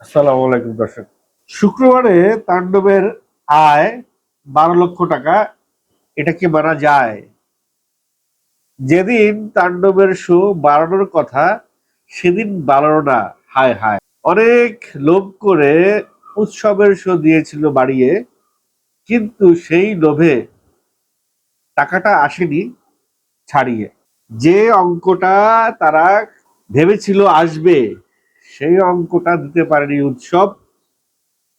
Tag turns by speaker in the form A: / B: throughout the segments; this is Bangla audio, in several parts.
A: আসসালামু আলাইকুম, দর্শক। শুক্রবারে তাণ্ডবের আয় বারো লক্ষ টাকা। এটা কি মানা যায়? যেদিন তাণ্ডবের শো বাড়ানোর কথা, সেদিন বাড়ানো না। হায় হায়। অনেক লোভ করে উৎসবের শো দিয়েছিল বাড়িয়ে, কিন্তু সেই লোভে টাকাটা আসেনি ছাড়িয়ে। যে অঙ্কটা তারা ভেবেছিল আসবে সেই অঙ্কটা দিতে পারেনি উৎসব।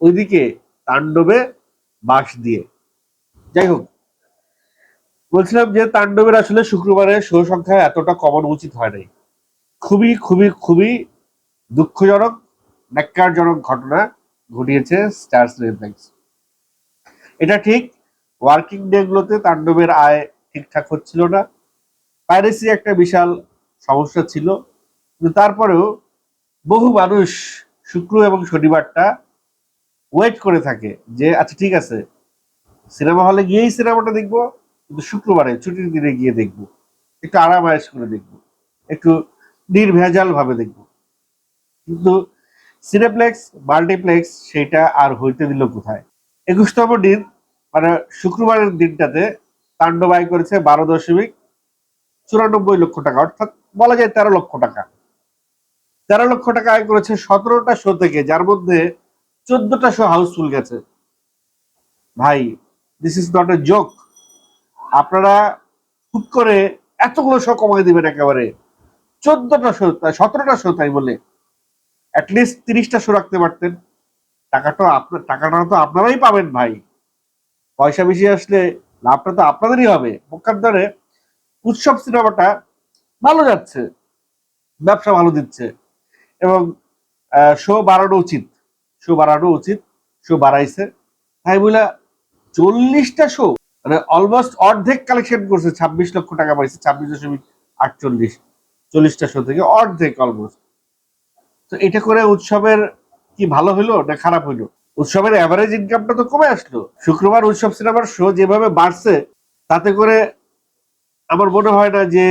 A: ওইদিকে তাণ্ডবে বাস দিয়ে। যাই হোক, বলছিলাম যে তাণ্ডবের আসলে শুক্রবারে শো সংখ্যা এতটা কমানো উচিত হয় নাই। খুবই খুবই খুবই দুঃখজনক, ন্যাক্কারজনক ঘটনা ঘটিয়েছে স্টার সিনেপ্লেক্স এটা ঠিক, ওয়ার্কিং ডে গুলোতে তাণ্ডবের আয় ঠিকঠাক হচ্ছিল না। পাইরেসি একটা বিশাল সমস্যা ছিল, কিন্তু তারপরেও বহু মানুষ শুক্র এবং শনিবারটা ওয়েট করে থাকে যে আচ্ছা ঠিক আছে, সিনেমা হলে গিয়েই সিনেমাটা দেখব, কিন্তু শুক্রবারে ছুটির দিনে গিয়ে দেখব, একটু আরাম আয়েস করে দেখব, একটু নির্ভেজাল ভাবে দেখব। কিন্তু সিনেপ্লেক্স, মাল্টিপ্লেক্স সেটা আর হইতে দিল কোথায়? একুশতম দিন মানে শুক্রবারের দিনটাতে তাণ্ডব আয় করেছে বারো দশমিক চুরানব্বই লক্ষ টাকা, অর্থাৎ বলা যায় তেরো লক্ষ টাকা। তেরো লক্ষ টাকা আয় করেছে সতেরোটা শো থেকে, যার মধ্যে চোদ্দটা শো হাউসফুল গেছে। ভাই this is not a joke আপনারা হুট করে এতগুলো শো কমাই দিবেন একেবারে। চোদ্দটা শো সতেরোটা শো তাই বলে। অ্যাটলিস্ট তিরিশটা শো রাখতে পারতেন। টাকাটা আপনার, টাকাটা তো আপনারাই পাবেন ভাই। পয়সা বেশি আসলে লাভটা তো আপনাদেরই হবে। পক্ষান্তরে উৎসব সিনেমাটা ভালো যাচ্ছে। ব্যবসা ভালো দিচ্ছে। এবং শো বাড়ানো উচিত। শো বাড়ানো উচিত শো বাড়াইছে। তাই বলে চল্লিশটা শো মানে অলমোস্ট অর্ধেক কালেকশন করছে, ছাব্বিশ লক্ষ টাকা পাইছে, ছাব্বিশ দশমিক আটচল্লিশ। চল্লিশটা শো থেকে অর্ধেক অলমোস্ট তো এটা করে উৎসবের কি ভালো হইল না খারাপ হইল? উৎসবের অ্যাভারেজ ইনকামটা তো কমে আসলো। শুক্রবার উৎসব সিনেমার শো যেভাবে বাড়ছে, তাতে করে আমার মনে হয় না যে,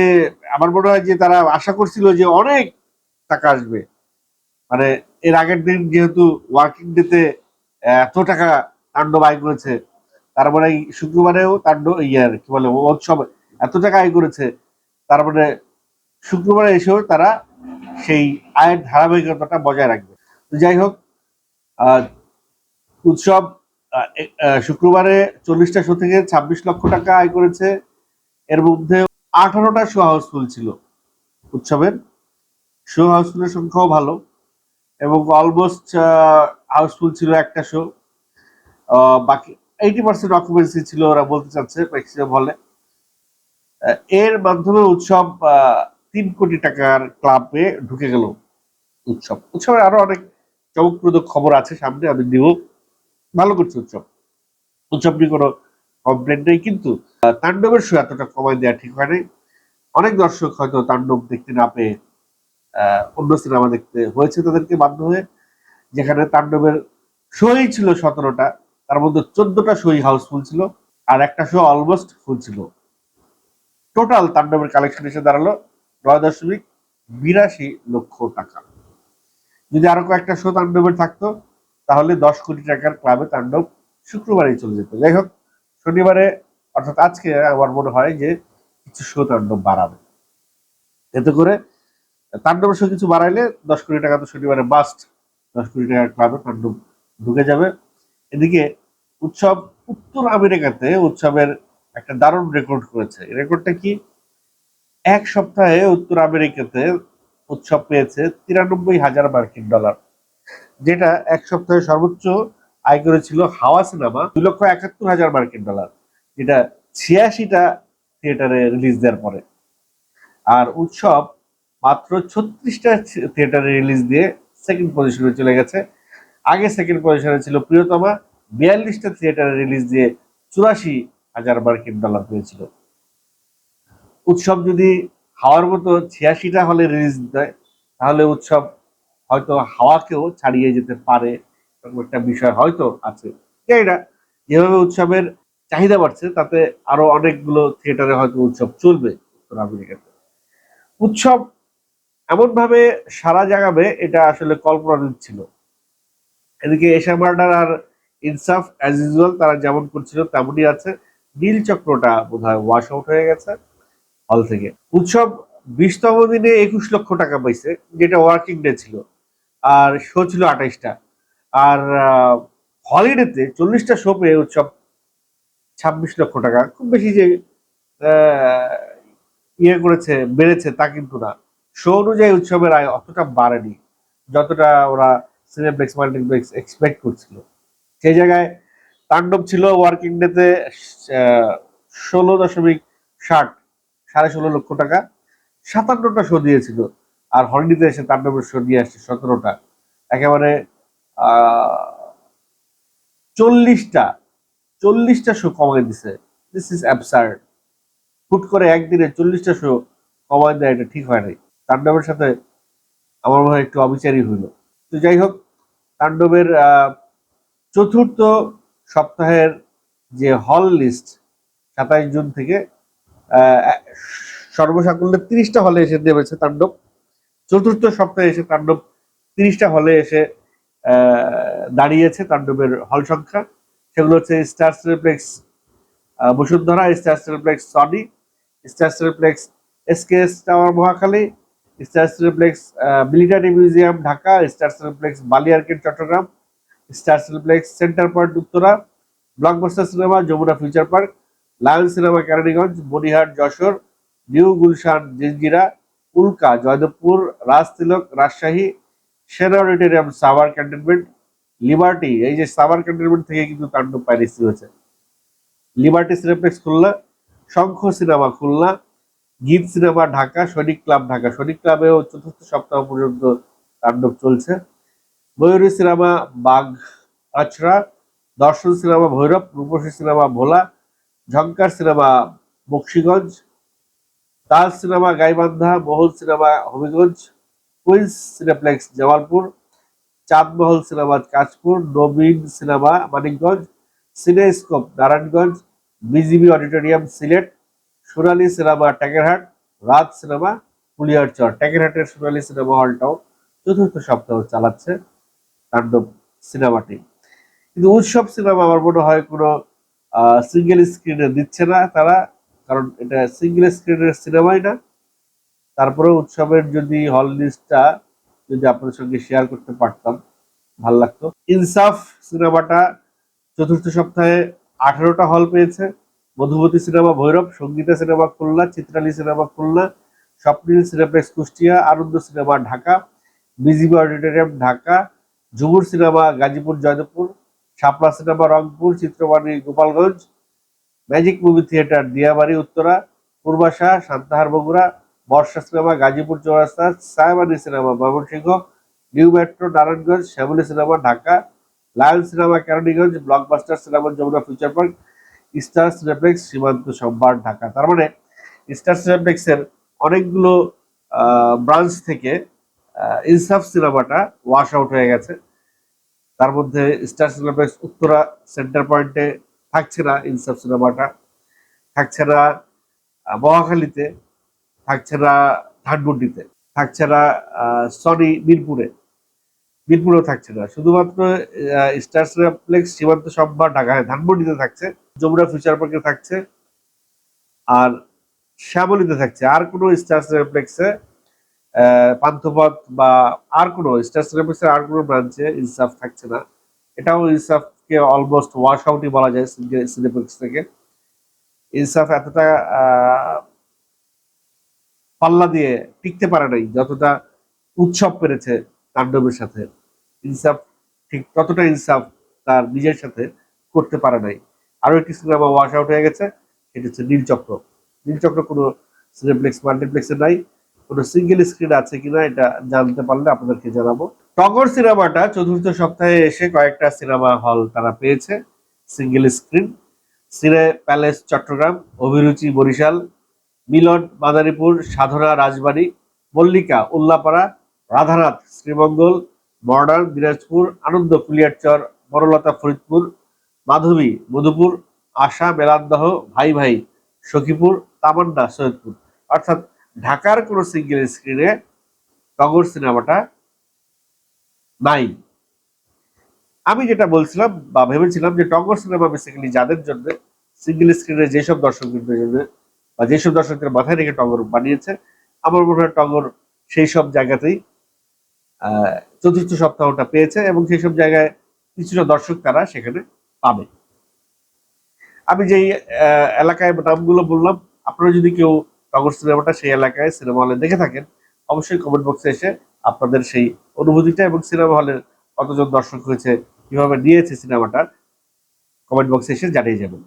A: আমার মনে হয় যে তারা আশা করছিল যে অনেক টাকা আসবে। মানে এর আগের দিন যেহেতু ওয়ার্কিং ডেতে এত টাকা তাণ্ডব আয় করেছে তার এই শুক্রবারেও তাণ্ডব ইয়ার কি বলে, উৎসব এত টাকা আয় করেছে তার মানে শুক্রবারে এসেও তারা সেই আয়ের ধারাবাহিকতাটা বজায় রাখবে। যাই হোক উৎসব শুক্রবারে চল্লিশটা শো থেকে ছাব্বিশ লক্ষ টাকা আয় করেছে। এর মধ্যে আঠারোটা শো হাউসফুল ছিল উৎসবের। শো হাউসফুলের সংখ্যাও ভালো। এবং অলমোস্ট হাউসফুল ছিল একটা শো বাকি এইটি পার্সেন্ট অকুপেন্সি ছিল ওরা বলতে চাচ্ছে ম্যাক্সিমাম হলে আহ, এর মাধ্যমে উৎসব তিন কোটি টাকার ক্লাবে ঢুকে গেল উৎসব। উৎসবের আরও অনেক চমকপ্রদ খবর আছে সামনে আমি দিব ভালো করছে উৎসব। উৎসব নিয়ে কোনো কমপ্লেন নেই কিন্তু তাণ্ডবের শো এতটা কমায় দেওয়া ঠিক হয় নাই। অনেক দর্শক হয়তো তাণ্ডব দেখতে না পেয়ে অন্য সিনেমা দেখতে হয়েছে তাদেরকে বাধ্য হয়ে, যেখানে তাণ্ডবের শোই ছিল সতেরোটা, তার মধ্যে চোদ্দটা শোই হাউসফুল ছিল, আর একটা শো অলমোস্ট ফুল ছিল। টোটাল তাণ্ডবের কালেকশন এসে দাঁড়াল নয় দশমিক বিরাশি লক্ষ টাকা। যদি আরও কয়েকটা শো তাণ্ডবের থাকতো, তাহলে দশ কোটি টাকার ক্লাবে তাণ্ডব শুক্রবারেই চলে যেত। যাই হোক, শনিবারে, অর্থাৎ আজকে আমার মনে হয় যে কিছু শো তাণ্ডব বাড়াবে। এতে করে তাণ্ডবের শো কিছু বাড়াইলে দশ কোটি টাকা তো শনিবারে বাস্ট দশ কোটি টাকা ক্লাবে তাণ্ডব ঢুকে যাবে। এদিকে উৎসব উত্তর আমেরিকাতে উৎসবের একটা দারুণ রেকর্ড করেছে। রেকর্ডটা কি? এক সপ্তাহে উত্তর আমেরিকাতে উৎসব পেয়েছে তিরানব্বই হাজার মার্কিন ডলার, যেটা এক সপ্তাহে সর্বোচ্চ আয় করেছিল হাওয়া সিনেমা দুই লক্ষ একাত্তর হাজার মার্কিন ডলার, যেটা ছিয়াশিটা থিয়েটারে রিলিজ দেওয়ার পরে। আর উৎসব মাত্র ছত্রিশটা থিয়েটারে রিলিজ দিয়ে সেকেন্ড পজিশনে চলে গেছে। আগে সেকেন্ড পজিশনে ছিল প্রিয়তমা, বিয়াল্লিশটা থিয়েটারে রিলিজ দিয়ে চুরাশি হাজার মার্কিন ডলার পেয়েছিল। উৎসব যদি হাওয়ার মতো ছিয়াশিটা হলে রিলিজ দেয়, তাহলে উৎসব হয়তো হাওয়াকেও ছাড়িয়ে যেতে পারে। এরকম একটা বিষয় হয়তো আছে। জানি না, যেভাবে উৎসবের চাহিদা বাড়ছে, তাতে আরও অনেকগুলো থিয়েটারে হয়তো উৎসব চলবে উত্তর আমেরিকাতে। উৎসব এমন ভাবে সারা জাগাবে এটা আসলে কল্পনা ছিল এদিকে এশা মার্ডার আর ইনসাফ অ্যাজ ইউজুয়াল তারা যেমন করছিল তেমনই আছে। নীল চক্রটা বোধ হয় ওয়াশ আউট হয়ে গেছে হল থেকে। উৎসব বিশতম দিনে একুশ লক্ষ টাকা পাইছে, যেটা ওয়ার্কিং ডে ছিল। আর শো ছিল আঠাইশটা। আর হলিডেতে চল্লিশটা শো পেয়ে উৎসব ছাব্বিশ লক্ষ টাকা। খুব বেশি যে ইয়ে করেছে, বেড়েছে তা কিন্তু না। শো অনুযায়ী উৎসবের আয় অতটা বাড়েনি, যতটা ওরা সিনেপ্লেক্স মাল্টিপ্লেক্স এক্সপেক্ট করছিল। সেই জায়গায় তাণ্ডব ছিল ওয়ার্কিং ডেতে ষোলো দশমিক ষাট, সাড়ে ষোলো লক্ষ টাকা, সাতান্নটা শো দিয়েছিল। আর হলিডেতে এসে তাণ্ডবের শো নিয়ে আসছে সতেরোটা। একেবারে চল্লিশটা চল্লিশটা শো কমাই দিছে। দিস ইজ অ্যাবসার্ড হুট করে একদিনে চল্লিশটা শো কমাই দেয় এটা ঠিক হয় নাই। তাণ্ডবের সাথে আমার মনে হয় একটু অবিচারই হইল। তো যাই হোক, তাণ্ডবের চতুর্থ সপ্তাহের যে হল লিস্ট সাতাইশ জুন থেকে সর্বসাকুল্যে তিরিশটা হলে এসে নেমেছে তাণ্ডব। চতুর্থ সপ্তাহে এসে তাণ্ডব তিরিশটা হলে এসে দাঁড়িয়েছে তাণ্ডবের হল সংখ্যা। সেগুলো হচ্ছে star cineplex Bashundhara, star cineplex Sony, star cineplex SKS tower Mohakhali star cineplex military museum, Dhaka, star cineplex বালিয়ারকেট, Chattogram, star cineplex centre point, Uttara, blockbuster cinema, Jamuna future park lion cinema, Keraniganj, Bonihat, Jashore, new Gulshan, Jinjira, Ulka, Joydebpur Rajtilak Rajshahi সেনা অডিটোরিয়াম, সাভার ক্যান্টনমেন্ট, লিবার্টি, এই যে সাভার ক্যান্টনমেন্ট থেকে কিন্তু তাণ্ডব পাইরেসি হয়েছে। Liberty cineplex Khulna, Shankha cinema Khulna Geet cinema Dhaka সৈনিক ক্লাব ঢাকা। সৈনিক ক্লাবেও চতুর্থ সপ্তাহ পর্যন্ত তাণ্ডব চলছে। ময়ূরী cinema, Baghachra, Darshan cinema, Bhairab, Rupashi cinema, Bhola, Jhankar cinema, Bakshiganj Taj cinema, Gaibandha, Mahal cinema, Habiganj, Queens cineplex, Jamalpur, Chandmahal cinema Kashpur Nabin cinema, Manikganj, Cinescope, Narayanganj, BGB auditorium, Sylhet Sonali cinema Tagerhat রাত সিনেমা কুলিয়ারচর ট্যাগেরহাটের সোনালী সিনেমা হলটাও চতুর্থ সপ্তাহ চালাচ্ছে তাণ্ডব সিনেমাটি। কিন্তু উৎসব সিনেমা আমার মনে হয় কোনো সিঙ্গেল স্ক্রিনে দিচ্ছে না তারা, কারণ এটা সিঙ্গেল স্ক্রিনের সিনেমাই না। তারপরে উৎসবের যদি হল লিস্টটা যদি আপনাদের সঙ্গে শেয়ার করতে পারতাম, ভালো লাগতো। ইনসাফ সিনেমাটা চতুর্থ সপ্তাহে আঠারোটা হল পেয়েছে। Madhumati cinema, Bhairab, Sangeeta cinema, Khulna, Chitrali cinema, Khulna, Swapnil cineplex Kushtia, Ananda cinema, Dhaka BGB auditorium, Dhaka, Jhumur cinema, Gazipur, Joydebpur, Shapla cinema, Rangpur, Chitrabani, Gopalganj, magic movie theatre, Diabari, Uttara Purbasha Santahar Bogura, Barsha cinema, Gazipur, Chowrasta Saibani cinema, Mymensingh, new metro, Narayanganj, Shyamoli cinema, Dhaka lion cinema, Keraniganj, blockbuster cinema, Jamuna future park star cineplex Simanta Sambhar Dhaka. তার মানে স্টার সিনেপ্লেক্সের অনেকগুলো ব্রাঞ্চ থেকে ইনসাফ সিনেমাটা ওয়াশ আউট হয়ে গেছে। তার মধ্যে স্টার সিনেপ্লেক্স উত্তরা সেন্টার পয়েন্টে থাকছে না ইনসাফ সিনেমাটা। থাকছে না মহাখালীতে। থাকছে না ধানমন্ডিতে। থাকছে না সনি মিরপুরে। মিরপুরেও থাকছে না। শুধুমাত্র স্টার সিনেপ্লেক্স সীমান্ত সম্ভার ঢাকায়, ধানমন্ডিতে থাকছে। যমুনা ফিউচার পার্কে থাকছে আর শ্যামলীতে থাকছে। আর কোনো স্টার সিনেপ্লেক্সে পান্থপথ বা আর কোনো, স্টার সিনেপ্লেক্সের আর কোনো ব্রাঞ্চে ইনসাফ থাকছে না। এটাও ইনসাফকে অলমোস্ট ওয়াশ আউটই বলা যায় সিনেপ্লেক্স থেকে। ইনসাফ এতটা পাল্লা দিয়ে টিকতে পারে নাই, যতটা উৎসব পেরেছে তাণ্ডবের সাথে। ইনসাফ ঠিক ততটা ইনসাফ তার নিজের সাথে করতে পারে নাই। আরও একটি সিনেমা ওয়াশ আউট হয়ে গেছে। সেটা হচ্ছে নীলচক্র নীলচক্র কোনো সিনেপ্লেক্স মাল্টিপ্লেক্সে নাই। কোনো সিঙ্গেল স্ক্রিন আছে কিনা এটা জানতে পারলে আপনাদেরকে জানাব। টগর সিনেমাটা চতুর্থ সপ্তাহে এসে কয়েকটা সিনেমা হল তারা পেয়েছে। Single screen cine palace Chattogram Abhiruchi Barishal Milan Madaripur Sadhana Rajbari Mallika Ullapara Radhanath Sreemangal modern Dinajpur Ananda Kuliarchar Borolota Faridpur Madhabi, Madhupur, Asha Melandaha Bhai Bhai, Sakhipur, তামান্না, সৈয়দপুর। অর্থাৎ ঢাকার কোনো সিঙ্গেল স্ক্রিনে টগর সিনেমাটা নাই। আমি যেটা বলছিলাম বা ভেবেছিলাম যে টগর সিনেমা বেসিক্যালি যাদের জন্য সিঙ্গেল স্ক্রিনে যেসব দর্শকদের জন্য বা যেসব দর্শকদের মাথায় রেখে টগর বানিয়েছে, আমার মনে হয় টগর সেই সব জায়গাতেই চতুর্থ সপ্তাহটা পেয়েছে এবং সেই সব জায়গায় কিছুটা দর্শক তারা সেখানে পাবে। আমি যেই এলাকায় নামগুলো বললাম, আপনারা যদি কেউ টগর সিনেমাটা সেই এলাকায় সিনেমা হলে দেখে থাকেন, অবশ্যই কমেন্ট বক্সে এসে আপনাদের সেই অনুভূতিটা এবং সিনেমা হলের কতজন দর্শক হয়েছে, কীভাবে নিয়েছে সিনেমাটা কমেন্ট বক্সে এসে জানিয়ে যাবেন।